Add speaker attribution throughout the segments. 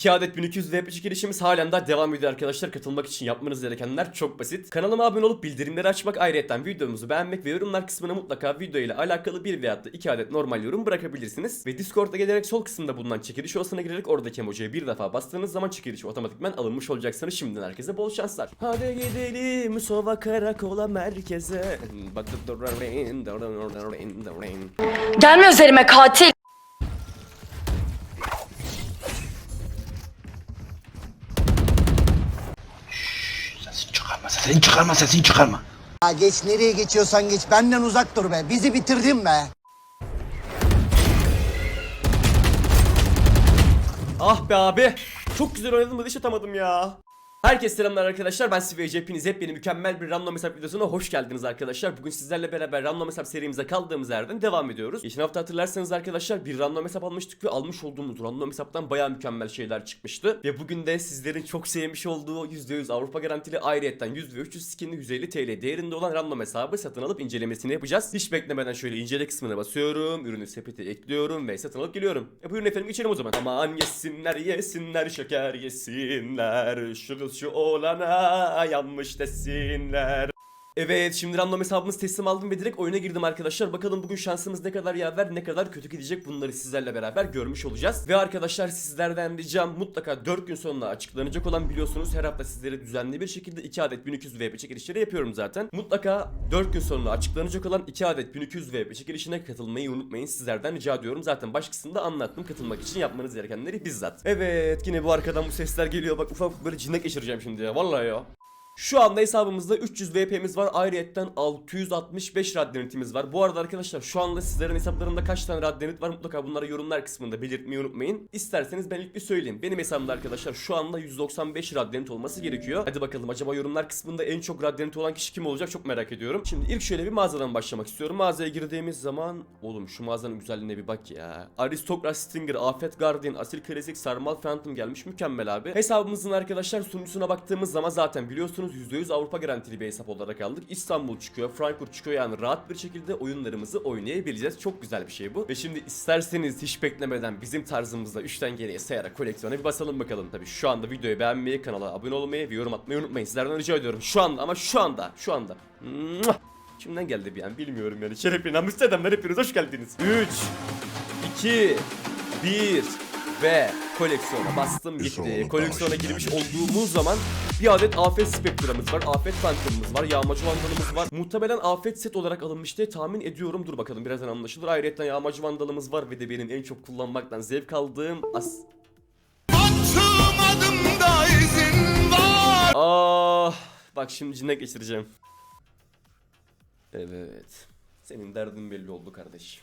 Speaker 1: 2 adet 1200 VP girişimiz halen daha devam ediyor arkadaşlar. Katılmak için yapmanız gerekenler çok basit. Kanalıma abone olup bildirimleri açmak ayrıca videomuzu beğenmek ve yorumlar kısmına mutlaka video ile alakalı bir veyahut da 2 adet normal yorum bırakabilirsiniz. Ve Discord'a gelerek sol kısımda bulunan çekiliş odasına girerek oradaki emojiye bir defa bastığınız zaman çekiliş otomatikman alınmış olacaksınız. Şimdiden herkese bol şanslar. Hadi gidelim Sova Karakola merkeze.
Speaker 2: Gelme üzerime katil.
Speaker 3: Sesini çıkarma, sesini çıkarma, sesini çıkarma.
Speaker 4: Ya geç nereye geçiyorsan geç benden uzak dur be. Bizi bitirdin be.
Speaker 1: Ah be abi. Çok güzel oynadım da diş atamadım ya. Herkese selamlar arkadaşlar. Ben Sivage hepiniz hep yeni mükemmel bir random hesap videosuna hoş geldiniz arkadaşlar. Bugün sizlerle beraber random hesap serimize kaldığımız yerden devam ediyoruz. Geçen hafta hatırlarsanız arkadaşlar bir random hesap almıştık ve almış olduğumuz random hesaptan baya mükemmel şeyler çıkmıştı. Ve bugün de sizlerin çok sevmiş olduğu %100 Avrupa garantili ayrıyetten 100 ve 300 skinli 150 TL değerinde olan random hesabı satın alıp incelemesini yapacağız. Hiç beklemeden şöyle incele kısmına basıyorum. Ürünü sepete ekliyorum ve satın alıp geliyorum. E buyurun efendim geçelim o zaman. Aman yesinler yesinler şeker yesinler. Şu şu olana yanmış desinler. Evet şimdi random hesabımızı teslim aldım ve direkt oyuna girdim arkadaşlar. Bakalım bugün şansımız ne kadar yaver ne kadar kötü gidecek bunları sizlerle beraber görmüş olacağız. Ve arkadaşlar sizlerden ricam mutlaka 4 gün sonra açıklanacak olan biliyorsunuz her hafta sizlere düzenli bir şekilde 2 adet 1200 VP çekilişleri yapıyorum zaten. Mutlaka 4 gün sonra açıklanacak olan 2 adet 1200 VP çekilişine katılmayı unutmayın sizlerden rica ediyorum. Zaten baş kısımda anlattım katılmak için yapmanız gerekenleri bizzat. Evet yine bu arkadan bu sesler geliyor bak ufak böyle cinnet geçireceğim şimdi ya vallahi ya. Şu anda hesabımızda 300 VP'miz var. Ayrıyetten 665 radyanitimiz var. Bu arada arkadaşlar şu anda sizlerin hesaplarında kaç tane radyanit var mutlaka bunları yorumlar kısmında belirtmeyi unutmayın. İsterseniz ben ilk bir söyleyeyim. Benim hesabımda arkadaşlar şu anda 195 radyanit olması gerekiyor. Hadi bakalım acaba yorumlar kısmında en çok radyanit olan kişi kim olacak çok merak ediyorum. Şimdi ilk şöyle bir mağazadan başlamak istiyorum. Mağazaya girdiğimiz zaman oğlum şu mağazanın güzelliğine bir bak ya. Aristokrat Stinger, Afet Guardian, Asil Klasik, Sarmal Phantom gelmiş mükemmel abi. Hesabımızın arkadaşlar sunucusuna baktığımız zaman zaten biliyorsunuz %100 Avrupa garantili bir hesap olarak aldık. İstanbul çıkıyor, Frankfurt çıkıyor yani rahat bir şekilde oyunlarımızı oynayabileceğiz. Çok güzel bir şey bu. Ve şimdi isterseniz hiç beklemeden bizim tarzımızda 3'ten geriye sayarak koleksiyona bir basalım bakalım. Tabi şu anda videoyu beğenmeyi, kanala abone olmayı ve yorum atmayı unutmayın. Sizlerden rica ediyorum. Şu anda ama şu anda, şu anda. Kimden geldi bir an bilmiyorum yani. Şerefine Amsterdam'dan hepiniz hoş geldiniz. 3, 2, 1 ve koleksiyona bastım gitti. Koleksiyona girmiş olduğumuz zaman bir adet afet spektramız var, afet phantom'ımız var, yağmacı vandalımız var. Muhtemelen afet set olarak alınmış diye tahmin ediyorum. Dur bakalım birazdan anlaşılır. Ayrıca yağmacı vandalımız var ve de benim en çok kullanmaktan zevk aldığım as... Ah, bak şimdi cinne geçireceğim. Evet. Senin derdin belli oldu kardeş.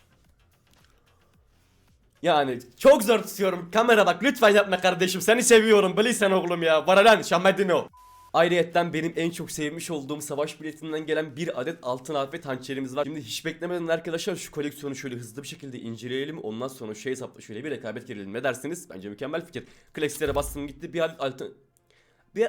Speaker 1: Yani çok zor tutuyorum. Kamera bak lütfen yapma kardeşim. Seni seviyorum. Bilirsen oğlum ya. Bana lan Şahmetino. Ayrıyetten benim en çok sevmiş olduğum savaş biletinden gelen bir adet altın afet hançerimiz var. Şimdi hiç beklemeden arkadaşlar şu koleksiyonu şöyle hızlı bir şekilde inceleyelim. Ondan sonra şu hesapla şöyle bir rekabet girelim. Ne dersiniz? Bence mükemmel fikir. Klasikleri bastım gitti. Bir adet altın... Bir...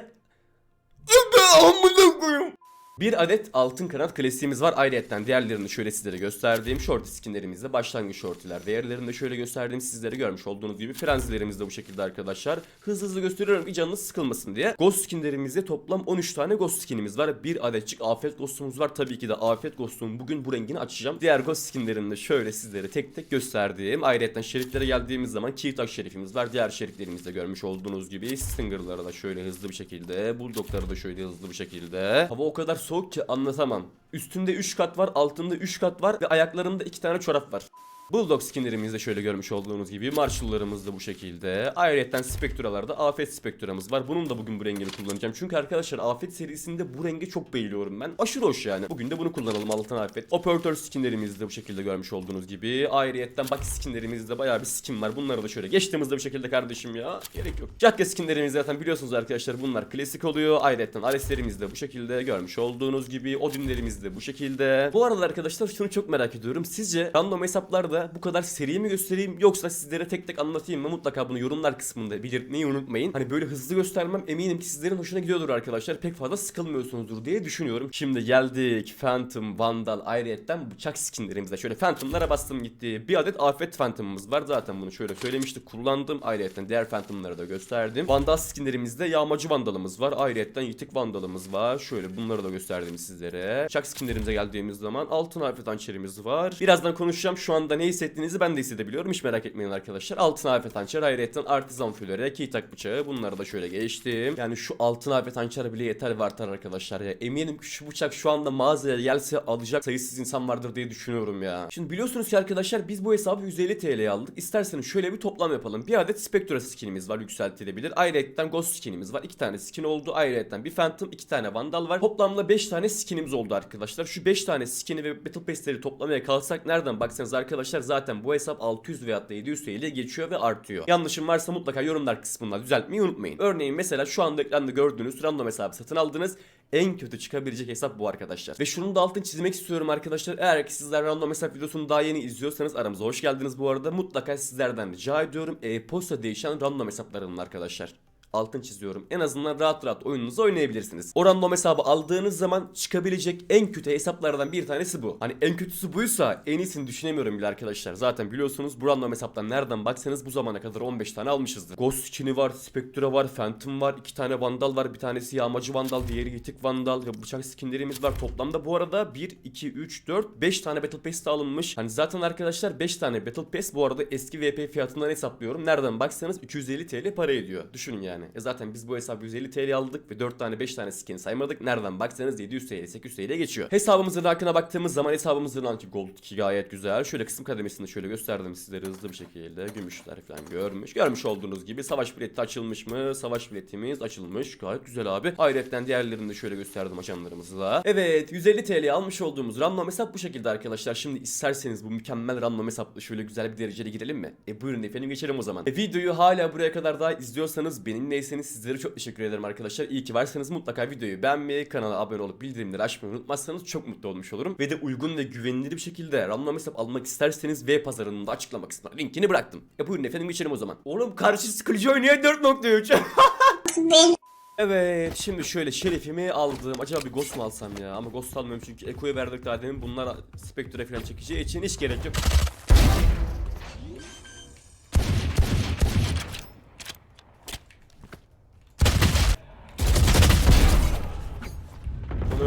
Speaker 1: Amına koyayım. Bir adet altın kanat klasiğimiz var. Ayrıyetten diğerlerini şöyle sizlere gösterdiğim short skinlerimizde başlangıç shortiler. Diğerlerini de şöyle gösterdiğim sizlere görmüş olduğunuz gibi frenzilerimiz de bu şekilde arkadaşlar. Hızlı hızlı gösteriyorum ki canınız sıkılmasın diye. Ghost skinlerimizde toplam 13 tane ghost skinimiz var. Bir adetçik afet ghostumuz var. Tabii ki de afet ghostumun bugün bu rengini açacağım. Diğer ghost skinlerini de şöyle sizlere tek tek gösterdiğim. Ayrıyetten şeriflere geldiğimiz zaman Keytag şerifimiz var. Diğer şeriflerimizde görmüş olduğunuz gibi Stinger'ları da şöyle hızlı bir şekilde. Bulldog'ları da şöyle hızlı bir şekilde. Hava o kadar soğuk ki anlatamam. Üstünde 3 kat var, altında 3 kat var ve ayaklarında 2 tane çorap var. Bulldog skinlerimizde şöyle görmüş olduğunuz gibi Marshall'larımız da bu şekilde. Ayrıca Spectra'larda Afet Spectra'mız var. Bunun da bugün bu rengini kullanacağım. Çünkü arkadaşlar Afet serisinde bu rengi çok beğeniyorum ben. Aşırı hoş yani. Bugün de bunu kullanalım altın Afet. Operatör skinlerimizde bu şekilde görmüş olduğunuz gibi. Ayrıca bak skinlerimizde bayağı bir skin var. Bunları da şöyle geçtiğimizde bir şekilde kardeşim ya. Gerek yok. Jakke skinlerimiz zaten biliyorsunuz arkadaşlar bunlar klasik oluyor. Ayrıca Ares'lerimiz de bu şekilde görmüş olduğunuz gibi. Odin'lerimiz de bu şekilde. Bu arada arkadaşlar şunu çok merak ediyorum. Sizce random hesaplarda videoda bu kadar seri mi göstereyim yoksa sizlere tek tek anlatayım mı? Mutlaka bunu yorumlar kısmında belirtmeyi unutmayın. Hani böyle hızlı göstermem eminim ki sizlerin hoşuna gidiyordur arkadaşlar. Pek fazla sıkılmıyorsunuzdur diye düşünüyorum. Şimdi geldik Phantom, Vandal, ayrıyetten bıçak skinlerimize. Şöyle Phantom'lara bastım gitti. Bir adet Afet Phantom'ımız var. Zaten bunu şöyle söylemiştik. Kullandım. Ayrıyetten diğer Phantom'ları da gösterdim. Vandal skinlerimizde yağmacı Vandal'ımız var. Ayrıyetten yitik Vandal'ımız var. Şöyle bunları da gösterdim sizlere. Bıçak skinlerimize geldiğimiz zaman altın Afet hançerimiz var. Birazdan konuşacağım. Şu anda ne hissettiğinizi ben de hissedebiliyorum. Hiç merak etmeyin arkadaşlar. Altın Afet hançer. Ayrıyetten artizan flöre, keytak bıçağı. Bunları da şöyle geçtim. Yani şu altın Afet hançer bile yeter ve artar arkadaşlar ya. Eminim şu bıçak şu anda mağazaya gelse alacak sayısız insan vardır diye düşünüyorum ya. Şimdi biliyorsunuz ki arkadaşlar biz bu hesabı 150 TL'ye aldık. İsterseniz şöyle bir toplam yapalım. Bir adet Spectre skinimiz var yükseltilebilir. Ayrıca Ghost skinimiz var. iki tane skin oldu. Ayrıca bir Phantom, iki tane Vandal var. Toplamda 5 tane skinimiz oldu arkadaşlar. Şu 5 tane skini ve Battle Pass'leri toplamaya kalsak nereden baksanız arkadaşlar zaten bu hesap 600 veya da 700 TL geçiyor ve artıyor. Yanlışım varsa mutlaka yorumlar kısmında düzeltmeyi unutmayın. Örneğin mesela şu anda ekranda gördüğünüz random hesabı satın aldınız. En kötü çıkabilecek hesap bu arkadaşlar. Ve şunun da altını çizmek istiyorum arkadaşlar. Eğer ki sizler random hesap videosunu daha yeni izliyorsanız aramıza hoş geldiniz bu arada. Mutlaka sizlerden rica ediyorum. E-posta değişen random hesaplarının arkadaşlar altın çiziyorum. En azından rahat rahat oyununuzu oynayabilirsiniz. O random hesabı aldığınız zaman çıkabilecek en kötü hesaplardan bir tanesi bu. Hani en kötüsü buysa en iyisini düşünemiyorum bile arkadaşlar. Zaten biliyorsunuz bu random hesaptan nereden baksanız bu zamana kadar 15 tane almışızdır. Ghost skin'i var, Spectre var, Phantom var, iki tane Vandal var. Bir tanesi yağmacı Vandal, diğeri yitik Vandal. Bıçak skinlerimiz var. Toplamda bu arada 1, 2, 3, 4, 5 tane Battle Pass de alınmış. Hani zaten arkadaşlar 5 tane Battle Pass bu arada eski VP fiyatından hesaplıyorum. Nereden baksanız 250 TL para ediyor. Düşünün yani. E zaten biz bu hesabı 150 TL aldık ve 4 tane 5 tane skin saymadık. Nereden baksanız 700 TL 800 TL geçiyor. Hesabımızın rankına baktığımız zaman hesabımızın rankı Gold 2 gayet güzel. Şöyle kısım kademesini şöyle gösterdim sizlere hızlı bir şekilde. Gümüşler falan görmüş. Görmüş olduğunuz gibi savaş bileti açılmış mı? Savaş biletimiz açılmış. Gayet güzel abi. Ayrıca diğerlerini de şöyle gösterdim açanlarımızı da. Evet 150 TL almış olduğumuz random hesap bu şekilde arkadaşlar. Şimdi isterseniz bu mükemmel random hesapla şöyle güzel bir dereceli girelim mi? E buyurun efendim geçelim o zaman. E, videoyu hala buraya kadar daha izliyorsanız benimleyseniz sizlere çok teşekkür ederim arkadaşlar. İyi ki varsanız mutlaka videoyu beğenmeyi, kanala abone olup bildirimleri açmayı unutmazsanız çok mutlu olmuş olurum. Ve de uygun ve güvenilir bir şekilde random hesap almak isterseniz V pazarının da açıklama kısmına linkini bıraktım. E buyurun efendim geçelim o zaman. Oğlum karşı sıkıcı oynuyor 4.3. Evet şimdi şöyle şerefimi aldım. Acaba bir ghost mu alsam ya? Ama ghost almıyorum çünkü Eko'ya verdik daha demin. Bunlar Spectre falan çekeceği için hiç gerek yok.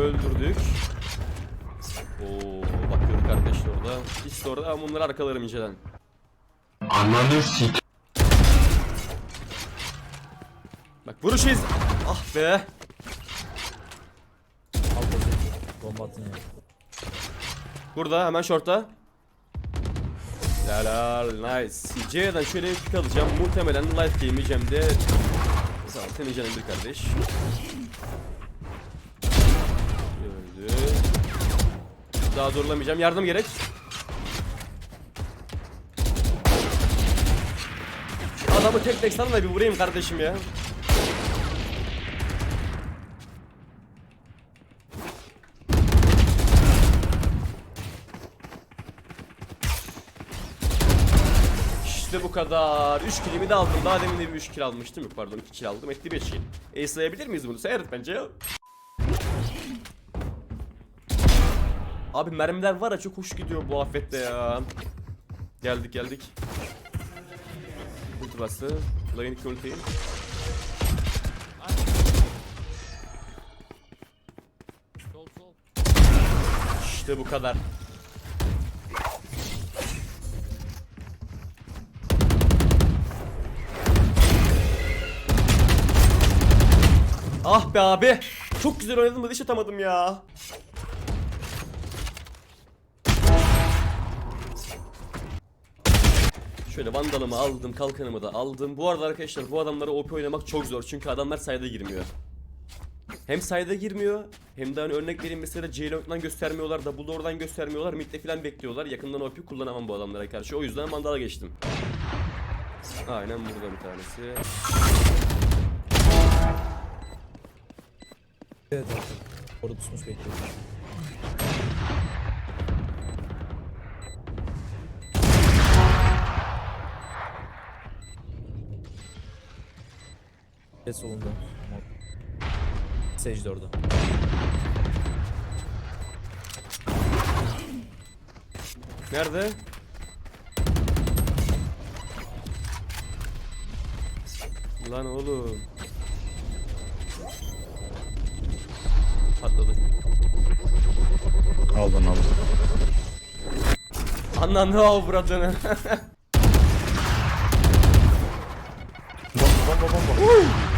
Speaker 1: Öldürdük. Oo bakıyorum kardeşler orada. İkisi de orada ama bunları arkalarım inceden.
Speaker 3: Ananı sik.
Speaker 1: Bak vuruş iz. Ah be.
Speaker 5: Bomba atın ya.
Speaker 1: Burada hemen short'ta. Helal nice. C'den şöyle bir pick alacağım. Muhtemelen life gameyeceğim de. Tamam senin canın bir kardeş. Öldü. Daha zorlamayacağım. Yardım gerek. Adamı tek tek sana bir vurayım kardeşim ya. İşte bu kadar. 3 kilimi de aldım. Daha demin de bir 3 kill almıştım. Yok pardon 2 kill aldım. Etti 5 kill. E miyiz bunu? Sayarız bence Abi mermiler var ya çok hoş gidiyor bu afette ya. Geldik geldik. Ulti bastı. Line 2 ulti. İşte bu kadar. Ah be abi. Çok güzel oynadım da diş atamadım ya. Şöyle vandalımı aldım, kalkanımı da aldım. Bu arada arkadaşlar bu adamlara OP oynamak çok zor çünkü adamlar sayda girmiyor. Hem sayda girmiyor hem de hani örnek vereyim mesela J-Long'dan göstermiyorlar, Double Door'dan göstermiyorlar, midde falan bekliyorlar. Yakından OP kullanamam bu adamlara karşı. O yüzden mandala geçtim. Aynen burada bir tanesi.
Speaker 5: Evet abi. Orada. Ve solunda. Sage de orada.
Speaker 1: Nerede? Lan oğlum. Patladı.
Speaker 3: Aldın aldın.
Speaker 1: Ananı avradını.
Speaker 3: Bomba bomba bomba.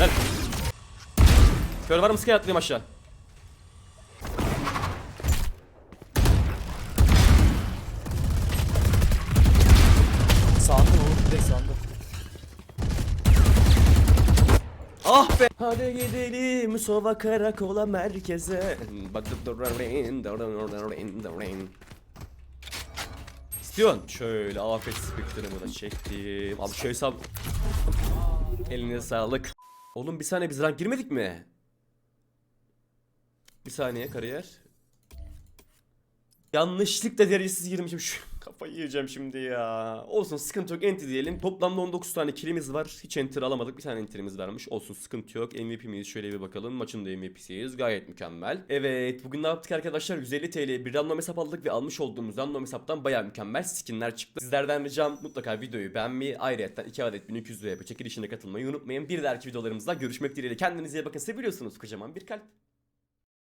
Speaker 1: Lan. Kör var mı sıkı atlayayım aşağı.
Speaker 5: Sağında oğlum direkt sağında.
Speaker 1: Ah be. Hadi gidelim Sova karakola merkeze. İstiyorsun. Şöyle afet spektrum'u da çektim. Abi şöyle sal. Eline sağlık. Oğlum bir saniye biz rank girmedik mi? Bir saniye kariyer. Yanlışlıkla derecesiz girmişim şu kafayı yiyeceğim şimdi ya. Olsun sıkıntı yok enti diyelim. Toplamda 19 tane killimiz var. Hiç enter alamadık. Bir tane enterimiz varmış. Olsun sıkıntı yok. MVP miyiz? Şöyle bir bakalım. Maçın da MVP'siyiz. Gayet mükemmel. Evet bugün ne yaptık arkadaşlar? 150 TL bir random hesap aldık ve almış olduğumuz random hesaptan baya mükemmel skinler çıktı. Sizlerden ricam mutlaka videoyu beğenmeyi, ayrıca 2 adet 1200 liraya çekilişine katılmayı unutmayın. Bir dahaki videolarımızda görüşmek dileğiyle. Kendinize iyi bakın. Seviyorsunuz kocaman bir kalp.